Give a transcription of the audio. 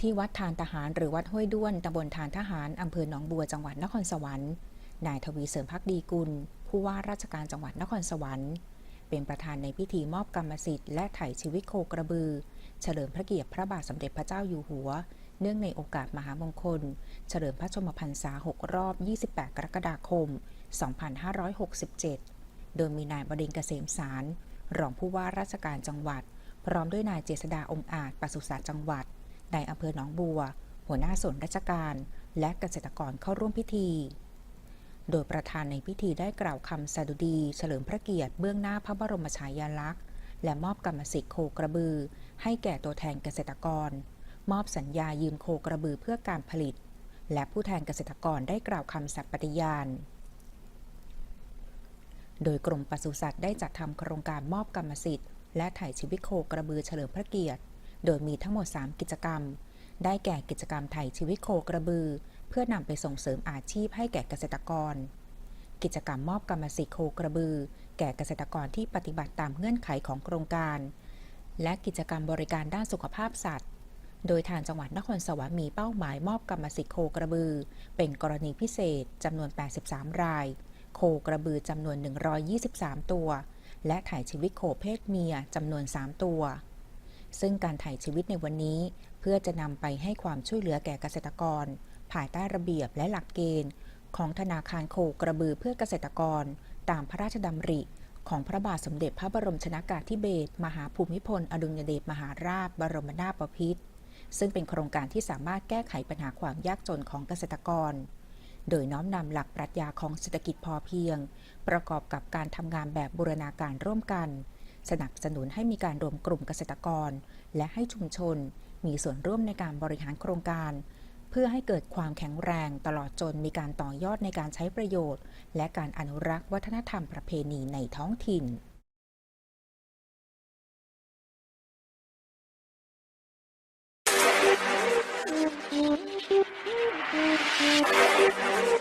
ที่วัดทานทหารหรือวัดห้วยด้วนตำบลทานทหารอำเภอหนองบัวจังหวัดนครสวรรค์ นายทวีเสริมพักดีกุล ผู้ว่าราชการจังหวัดนครสวรรค์ เป็นประธานในพิธีมอบกรรมสิทธิ์และไถ่ชีวิตโคกระบือ เฉลิมพระเกียรติพระบาทสมเด็จพระเจ้าอยู่หัว เนื่องในโอกาสมหามงคล เฉลิมพระชมพรรษา 6 รอบ 28 กรกฎาคม 2567 โดยมีนายบดินทรเกษมสาร รองผู้ว่าราชการจังหวัด พร้อมด้วยนายเจษดาองค์อาจปศุสัตว์จังหวัด ในอำเภอหนองบัว หัวหน้าส่วนราชการ และเกษตรกรเข้าร่วมพิธี โดยประธานในพิธีได้กล่าวคำสดุดี เฉลิมพระเกียรติเบื้องหน้าพระบรมฉายาลักษณ์ และมอบกรรมสิทธิ์โคกระบือ ให้แก่ตัวแทนเกษตรกร มอบสัญญายืมโคกระบือเพื่อการผลิต และผู้แทนเกษตรกรได้กล่าวคำสัตย์ปฏิญาณโดยกรมปศุสัตว์ได้จัดทำโครงการมอบกรรมสิทธิ์และถ่ายชีวิตโคกระบือเฉลิมพระเกียรติ โดยมีทั้งหมด 3 กิจกรรม ได้แก่กิจกรรมถ่ายชีวิตโคกระบือ เพื่อนำไปส่งเสริมอาชีพให้แก่เกษตรกร กิจกรรมมอบกรรมสิทธิ์โคกระบือ แก่เกษตรกรที่ปฏิบัติตามเงื่อนไขของโครงการ และกิจกรรมบริการด้านสุขภาพสัตว์ โดยทางจังหวัดนครสวรรค์มีเป้าหมายมอบกรรมสิทธิ์โคกระบือ เป็นกรณีพิเศษจำนวน 83 ราย โคกระบือจำนวน 123 ตัว และถ่ายชีวิตโคเพศเมียจำนวน 3 ตัว ซึ่งการถ่ายชีวิตในวันนี้ เพื่อจะนำไปให้ความช่วยเหลือแก่เกษตรกร ภายใต้ระเบียบและหลักเกณฑ์ ของธนาคารโคกระบือเพื่อเกษตรกร ตามพระราชดำริ ของพระบาทสมเด็จพระบรมชนากาธิเบศรมหาภูมิพล อดุลยเดชมหาราช บรมนาถบพิตรซึ่งเป็นโครงการที่สามารถแก้ไขปัญหาความยากจนของเกษตรกร โดยน้อมนำหลักปรัชญาของเศรษฐกิจพอเพียง ประกอบกับการทำงานแบบบูรณาการร่วมกัน สนับสนุนให้มีการรวมกลุ่มเกษตรกร และให้ชุมชน มีส่วนร่วมในการบริหารโครงการ เพื่อให้เกิดความแข็งแรงตลอดจนมีการต่อยอดในการใช้ประโยชน์ และการอนุรักษ์วัฒนธรรมประเพณีในท้องถิ่นう。